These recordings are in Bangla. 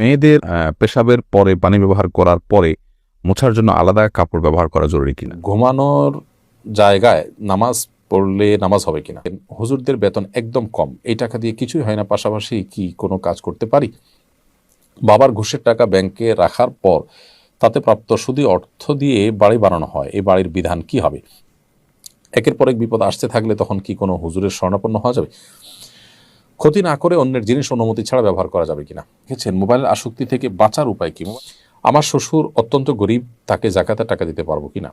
মেয়েদের পেশাবের পরে, পানি ব্যবহার করার পরে মোছার জন্য আলাদা কাপড় ব্যবহার করা জরুরি কিনা? ঘুমানোর জায়গায় নামাজ পড়লে নামাজ হবে কিনা? হুজুরদের বেতন একদম কম। এই টাকা দিয়ে কিছুই হয় না, পাশাপাশি কি কোনো কাজ করতে পারি? বাবার ঘুষের টাকা ব্যাংকে রাখার পর তাতে প্রাপ্ত শুধু অর্থ দিয়ে বাড়ি বানানো হয়। এই বাড়ির বিধান কি হবে? একের পর এক বিপদ আসতে থাকলে তখন কি কোনো হুজুরের স্বর্ণাপন্ন হওয়া যাবে? ক্ষতি না করে অন্যের জিনিস অনুমতি ছাড়া ব্যবহার করা যাবে কিনা? দেখেছেন মোবাইলের আসক্তি থেকে বাঁচার উপায় কি? আমার শ্বশুর অত্যন্ত গরিব, তাকে জাকাতে টাকা দিতে পারব কিনা?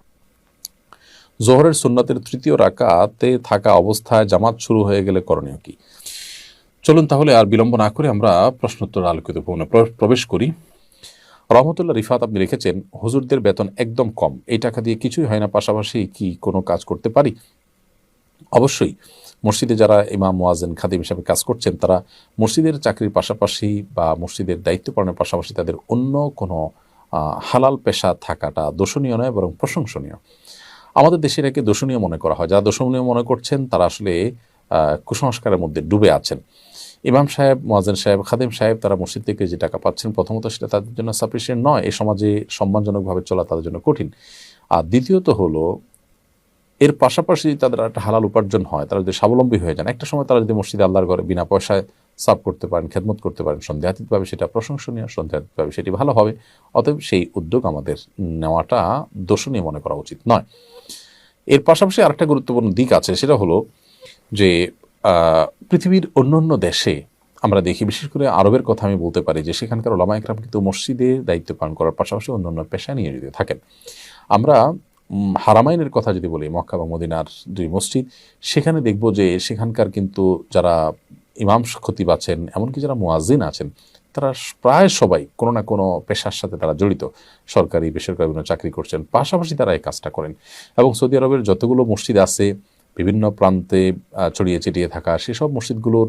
জোহরের সুন্নাতের তৃতীয় রাকাতে থাকা অবস্থায় জামাত শুরু হয়ে গেলে করণীয় কি? চলুন তাহলে আর বিলম্ব না করে আমরা প্রশ্নোত্তর আলোকিত ভবনে প্র- প্রবেশ করি। রহমতুল্লাহ রিফাত আপনি লিখেছেন, হুজুরদের বেতন একদম কম। এই টাকা দিয়ে কিছুই হয় না, পাশাপাশি কি কোনো কাজ করতে পারি? অবশ্যই। মসজিদে যারা ইমাম মোয়াজেন খাদিম হিসাবে কাজ করছেন, তারা মসজিদের চাকরির পাশাপাশি বা মসজিদের দায়িত্ব পালনের পাশাপাশি তাদের অন্য কোনো হালাল পেশা থাকাটা দোষণীয় নয় বরং প্রশংসনীয়। আমাদের দেশের একে দোষণীয় মনে করা হয়। যারা দোষণীয় মনে করছেন, তারা আসলে কুসংস্কারের মধ্যে ডুবে আছেন। ইমাম সাহেব মোয়াজেন সাহেব, খাদিম সাহেব, তারা মসজিদ থেকে যে টাকা পাচ্ছেন, প্রথমত সেটা তাদের জন্য সাফিসিয়েন্ট নয়। এই সমাজে সম্মানজনকভাবে চলা তাদের জন্য কঠিন। আর দ্বিতীয়ত হলো এর পাশাপাশি তাদের একটা হালাল উপার্জন হয়, তারা যদি স্বাবলম্বী হয়ে যান, একটা সময় তারা যদি মসজিদে আল্লাহর ঘরে বিনা পয়সায় সার্ভ করতে পারেন, খেদমত করতে পারেন সন্দেহাতীতভাবে সেটা প্রশংসনীয় সন্দেহাতীতভাবে সেটি ভালো হবে। অতএব সেই উদ্যোগ আমাদের নেওয়াটা দোষণীয় মনে করা উচিত নয়। এর পাশাপাশি আরেকটা গুরুত্বপূর্ণ দিক আছে, সেটা হলো যে পৃথিবীর অন্য অন্য দেশে আমরা দেখি, বিশেষ করে আরবের কথা আমি বলতে পারি, যে সেখানকার ওলামা একরাম কিন্তু মসজিদের দায়িত্ব পালন করার পাশাপাশি অন্য অন্য পেশায় নিয়োজিত থাকেন, আমরা হারামাইনের কথা যদি বলি, মক্কা বা মদিনার দুই মসজিদ, সেখানে দেখব যে সেখানকার কিন্তু যারা ইমাম খতিব আছেন, এমনকি যারা মুয়াজ্জিন আছেন, তারা প্রায় সবাই কোনো না কোনো পেশার সাথে তারা জড়িত। সরকারি, বেসরকারি বিভিন্ন চাকরি করছেন, পাশাপাশি তারা এই কাজটা করেন। এবং সৌদি আরবের যতগুলো মসজিদ আছে বিভিন্ন প্রান্তে ছড়িয়ে ছিটিয়ে থাকা সেসব মসজিদগুলোর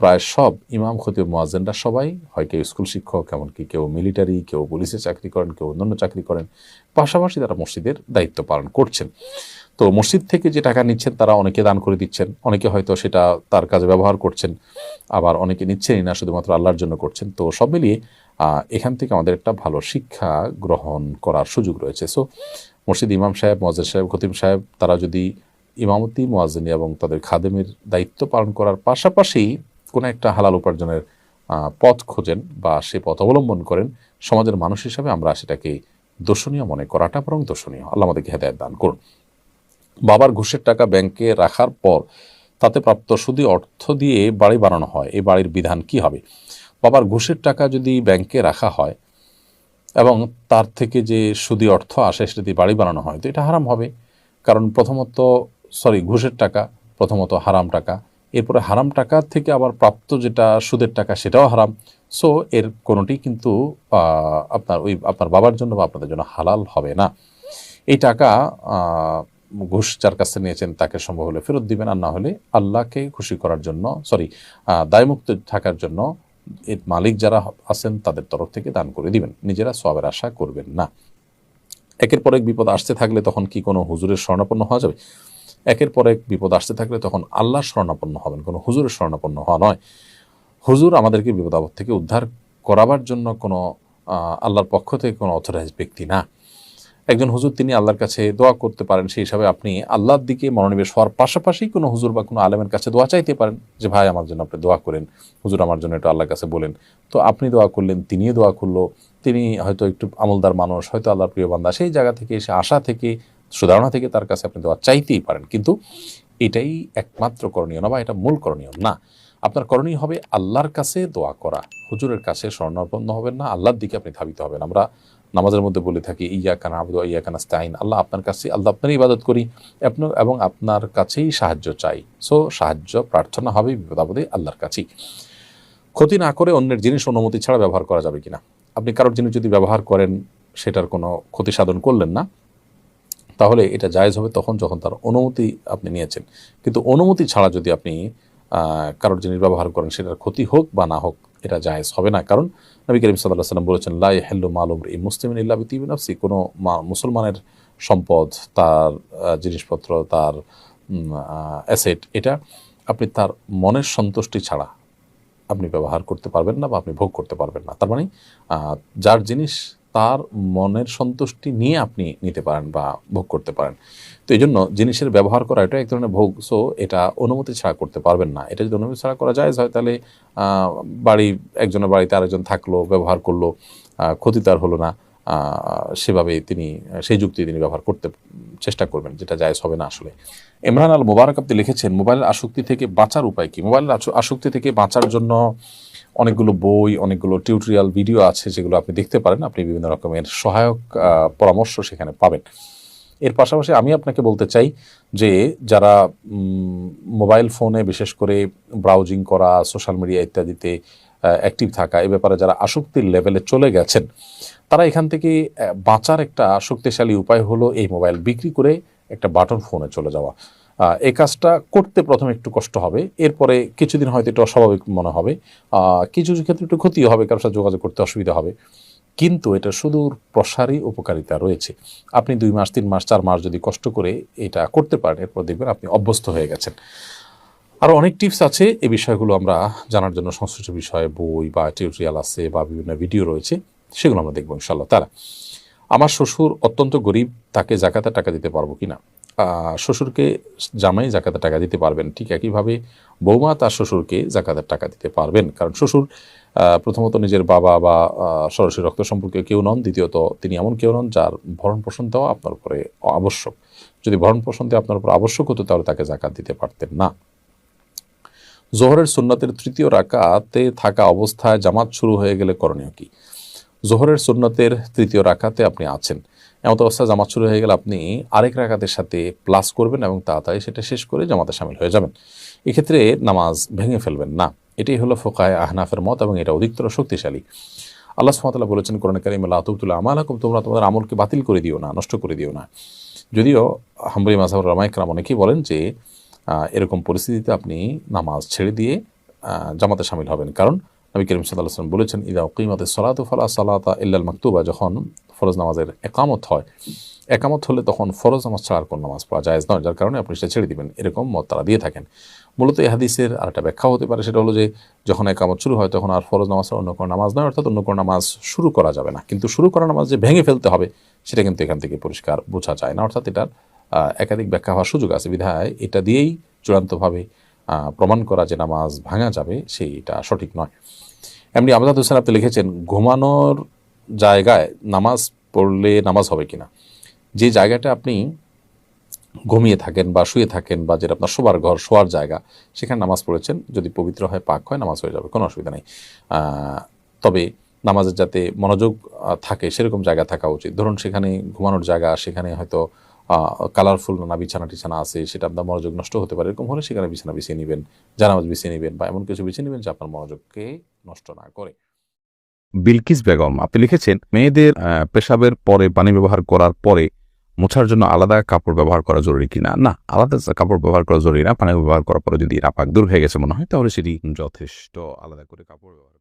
প্রায় সব ইমাম, খতিব, মোয়াজ্জেনরা সবাই হয় কেউ স্কুল শিক্ষক, এমনকি কেউ মিলিটারি, কেউ পুলিশে চাকরি করেন, কেউ অন্যান্য চাকরি করেন। পাশাপাশি তারা মসজিদের দায়িত্ব পালন করছেন। তো মসজিদ থেকে যে টাকা নিচ্ছেন, তারা অনেকে দান করে দিচ্ছেন, অনেকে হয়তো সেটা তার কাজে ব্যবহার করছেন, আবার অনেকে নিচ্ছেনই না, শুধুমাত্র আল্লাহর জন্য করছেন। তো সব মিলিয়ে এখান থেকে আমাদের একটা ভালো শিক্ষা গ্রহণ করার সুযোগ রয়েছে। সো মসজিদ ইমাম সাহেব মজাদ সাহেব খতিম সাহেব, তারা যদি ইমামতি মোয়াজিনী এবং তাদের খাদেমের দায়িত্ব পালন করার পাশাপাশি কোনো একটা হালাল উপার্জনের পথ খোঁজেন বা সে পথ অবলম্বন করেন। সমাজের মানুষ হিসাবে আমরা সেটাকে দোষণীয় মনে করাটা বরং দোষণীয়। আল্লাহ আমাদেরকে হেদায়ত দান করুন। বাবার ঘুষের টাকা ব্যাংকে রাখার পর তাতে প্রাপ্ত শুধু অর্থ দিয়ে বাড়ি বানানো হয়। এই বাড়ির বিধান কি হবে? বাবার ঘুষের টাকা যদি ব্যাংকে রাখা হয় এবং তার থেকে যে সুদি অর্থ আসে সেটা দিয়ে বাড়ি বানানো হয়, তো এটা হারাম হবে। কারণ প্রথমত সরি, ঘুষের টাকা, প্রথমত হারাম টাকা। এরপরে হারাম টাকা থেকে আবার প্রাপ্ত যেটা সুদের টাকা, সেটাও হারাম। সো এর কোনোটি কিন্তু আপনার ওই আপনার বাবার জন্য বা আপনাদের জন্য হালাল হবে না। এই টাকা ঘুষ যার কাছে নিয়েছেন তাকে সম্ভব হলে ফেরত দিবেন, আর না হলে আল্লাহকে খুশি করার জন্য, সরি দায়মুক্ত থাকার জন্য এর মালিক যারা আছেন তাদের তরফ থেকে দান করে দিবেন। নিজেরা সবের আশা করবেন না। একের পর এক বিপদ আসতে থাকলে তখন কি কোনো হুজুরের স্বর্ণাপন্ন হওয়া যাবে? একের পর এক বিপদ আসতে থাকলে তখন আল্লাহর স্বর্ণাপন্ন হবেন, কোনো হুজুরের স্বর্ণাপন্ন হওয়া নয়। হুজুর আমাদেরকে বিপদ আপদ থেকে উদ্ধার করাবার জন্য কোনো আল্লাহর পক্ষ থেকে কোনো অথরাইজ ব্যক্তি না। একজন হুজুর তিনি আল্লাহর কাছে দোয়া করতে পারেন, সেই হিসাবে আপনি আল্লাহর দিকে মনোনিবেশ হওয়ার পাশাপাশি কোনো হুজুর বা কোনো আলেমের কাছে দোয়া চাইতে পারেন যে, ভাই, আমার জন্য আপনি দোয়া করেন। হুজুর আমার জন্য একটু আল্লাহর কাছে বলেন। তো আপনি দোয়া করলেন, তিনিও দোয়া করল। তিনি হয়তো একটু আমলদার মানুষ, হয়তো আল্লাহর প্রিয় বান্দা, সেই জায়গা থেকে এসে আশা থেকে সুধারণা থেকে তার কাছে আপনি দোয়া চাইতেই পারেন, কিন্তু এটাই একমাত্র করণীয় না বা এটা মূল করণীয় না। আপনার করণীয় হবে আল্লাহর কাছে দোয়া করা। হুজুরের কাছে স্বর্ণাপন্ন হবেন না, আল্লাহর দিকে আপনি ধাবিত হবেন। আমরা নামাজের মধ্যে বলে থাকি ইয়া কানা আবদ ইয়া কানা স্তাইন আল্লাহ আপনার কাছে, আল্লাহ আপনারই ইবাদত করি আপনার এবং আপনার কাছেই সাহায্য চাই। সো, সাহায্য, প্রার্থনা হবে বিপদাবদে আল্লাহর কাছেই। ক্ষতি না করে অন্যের জিনিস অনুমতি ছাড়া ব্যবহার করা যাবে কিনা? আপনি কারোর জিনিস যদি ব্যবহার করেন, সেটার কোনো ক্ষতি সাধন করলেন না তাহলে এটা জায়েজ হবে তখন যখন তার অনুমতি আপনি নিয়েছেন। কিন্তু অনুমতি ছাড়া যদি আপনি কারোর জিনিস ব্যবহার করেন সেটার ক্ষতি হোক বা না হোক, এটা জায়েজ হবে না। কারণ নবী করিম সাল্লাহ সাল্লাম বলেছেন লাই হেল্লু মালুম এই মুসলিম ইল্লা বিতিবিনাফসি কোনো মা- মুসলমানের সম্পদ, তার জিনিসপত্র, তার অ্যাসেট এটা আপনি তার মনের সন্তুষ্টি ছাড়া আপনি ব্যবহার করতে পারবেন না বা আপনি ভোগ করতে পারবেন না। তার মানে যার জিনিস তার মনের সন্তুষ্টি নিয়ে আপনি নিতে পারেন বা ভোগ করতে পারেন। তো এই জন্য জিনিসের ব্যবহার করা, এটা এক ধরনের ভোগ সো এটা অনুমতি ছাড়া করতে পারবেন না। এটা যদি অনুমতি ছাড়া করা যায়, হয় তাহলে বাড়ি, একজনের বাড়িতে আরেকজন থাকল, ব্যবহার করল ক্ষতি তার হলো না সেভাবে তিনি, সেই যুক্তি তিনি ব্যবহার করতে চেষ্টা করবেন, যেটা জায়জ হবে না আসলে। ইমরান আল মোবারক আপনি লিখেছেন, মোবাইলের আসক্তি থেকে বাঁচার উপায় কি? মোবাইলের আসক্তি থেকে বাঁচার জন্য অনেকগুলো বই, অনেকগুলো টিউটোরিয়াল ভিডিও আছে যেগুলো আপনি দেখতে পারেন। আপনি বিভিন্ন রকমের সহায়ক পরামর্শ সেখানে পাবেন। এর পাশাপাশি আমি আপনাকে বলতে চাই যে যারা মোবাইল ফোনে বিশেষ করে ব্রাউজিং করা সোশ্যাল মিডিয়া ইত্যাদিতে অ্যাক্টিভ থাকা, এ ব্যাপারে যারা আসক্তির লেভেলে চলে গেছেন, তারা এখান থেকে বাঁচার একটা শক্তিশালী উপায় হলো এই মোবাইল বিক্রি করে একটা বাটন ফোনে চলে যাওয়া। এই কাজটা করতে প্রথমে একটু কষ্ট হবে। এরপরে কিছুদিন হয়তো এটা অস্বাভাবিক মনে হবে। কিছু কিছু ক্ষেত্রে একটু ক্ষতিও হবে কারোর সাথে যোগাযোগ করতে অসুবিধা হবে। কিন্তু এটা সুদূর প্রসারী উপকারিতা রয়েছে। আপনি দুই মাস তিন মাস চার মাস যদি কষ্ট করে এটা করতে পারেন এরপর দেখবেন আপনি অভ্যস্ত হয়ে গেছেন। আরও অনেক টিপস আছে। এই বিষয়গুলো আমরা জানার জন্য সংশ্লিষ্ট বিষয়ে বই বা টিউটোরিয়াল আছে বা বিভিন্ন ভিডিও রয়েছে সেগুলো আমরা দেখব ইনশাল্লাহ তারা আমার শ্বশুর অত্যন্ত গরিব তাকে জাকাতে টাকা দিতে পারব কি না আহ, শ্বশুরকে জামাই জাকাতে টাকা দিতে পারবেন। ঠিক একইভাবে বৌমা তার শ্বশুরকে জাকাতের টাকা দিতে পারবেন। কারণ শ্বশুর প্রথমত নিজের বাবা বা সরাসরি রক্ত সম্পর্কে কেউ নন, দ্বিতীয়ত তিনি এমন কেউ নন যার ভরণ পোষণ দেওয়া আপনার উপরে আবশ্যক। যদি ভরণ পোষণ দেওয়া আপনার উপর আবশ্যক হতো তাহলে তাকে জাকাত দিতে পারতেন না। জোহরের সুন্নতের তৃতীয় রাকাতে থাকা অবস্থায় জামাত শুরু হয়ে গেলে করণীয় কি? জোহরের সুন্নতের তৃতীয় রাকাতে আপনি আছেন। এমত অবস্থায় জামাত শুরু হয়ে গেলে আপনি আরেক রাকাতের সাথে প্লাস করবেন এবং তাড়াতাড়ি সেটা শেষ করে জামাতে সামিল হয়ে যাবেন। এক্ষেত্রে নামাজ ভেঙে ফেলবেন না। এটাই হলো ফোকায় আহনাফের মত এবং এটা অধিকতর শক্তিশালী। আল্লাহ সুমতাল্লাহ বলেছেন, কোরআন কারিম আল্লাহতুল্লাহ আমালাকুম, তোমরা তোমাদের আমলকে বাতিল করে দিও না, নষ্ট করে দিও না। যদিও হাম্বরি মাসাবর রামাইকরাম অনেকেই বলেন যে এরকম পরিস্থিতিতে আপনি নামাজ ছেড়ে দিয়ে জামাতে সামিল হবেন। কারণ নবী করিম সাল্লাহ বলেছেন ইদা কিমাতে সলাত ফালা সালাতা ইল্লাল মাকতুবা। যখন ফরজ নামাজের একামত হয়। একামত হলে তখন ফরজ নামাজ ছাড়া আর কোন নামাজ পড়া যায় নয়, যার কারণে আপনি সেটা ছেড়ে দিবেন। এরকম মত তারা দিয়ে থাকেন। মূলত এই হাদিসের আর একটা ব্যাখ্যা হতে পারে, সেটা হলো যে যখন একামত শুরু হয় তখন আর ফরজ নামাজ অন্য কোনো নামাজ নয়, অর্থাৎ অন্য কোনো নামাজ শুরু করা যাবে না। কিন্তু শুরু করা নামাজ যে ভেঙে ফেলতে হবে, সেটা কিন্তু এখান থেকে পরিষ্কার বোঝা যায় না। অর্থাৎ এটার একাধিক ব্যাখ্যা হওয়ার সুযোগ আছে। বিধায় এটা দিয়েই চূড়ান্তভাবে প্রমাণ করা যে নামাজ ভাঙা যাবে, সেইটা সঠিক নয়। এমনি আমজাদ হোসেন আপনি লিখেছেন, ঘুমানোর জায়গায় নামাজ পড়লে নামাজ হবে কিনা। যে জায়গাটা আপনি ঘুমিয়ে থাকেন বা শুয়ে থাকেন বা যেটা আপনার শোবার ঘর, শোয়ার জায়গা, সেখানে নামাজ পড়েছেন, যদি পবিত্র হয়, পাক হয়, নামাজ হয়ে যাবে, কোনো অসুবিধা নেই। তবে নামাজের যাতে মনোযোগ থাকে, সেরকম জায়গা থাকা উচিত। ধরুন সেখানে ঘুমানোর জায়গা, সেখানে হয়তো কালারফুল নানা বিছানা টিছানা আছে, সেটা আপনার মনোযোগ নষ্ট হতে পারে, এরকম হলে সেখানে বিছানা বিছিয়ে নেবেন, জানামাজ বিছিয়ে নেবেন বা এমন কিছু বিছিয়ে নেবেন যে আপনার মনোযোগকে নষ্ট না করে। বিলকিস বেগম, আপনি লিখেছেন, মেয়েদের পেশাবের পরে পানি ব্যবহার করার পরে মোছার জন্য আলাদা কাপড় ব্যবহার করা জরুরি কিনা? না, আলাদা কাপড় ব্যবহার করা জরুরি না, পানি ব্যবহার করার পরে যদি নাপাক দূর হয়ে গেছে মনে হয়, তাহলে সেটি যথেষ্ট আলাদা করে কাপড় ব্যবহার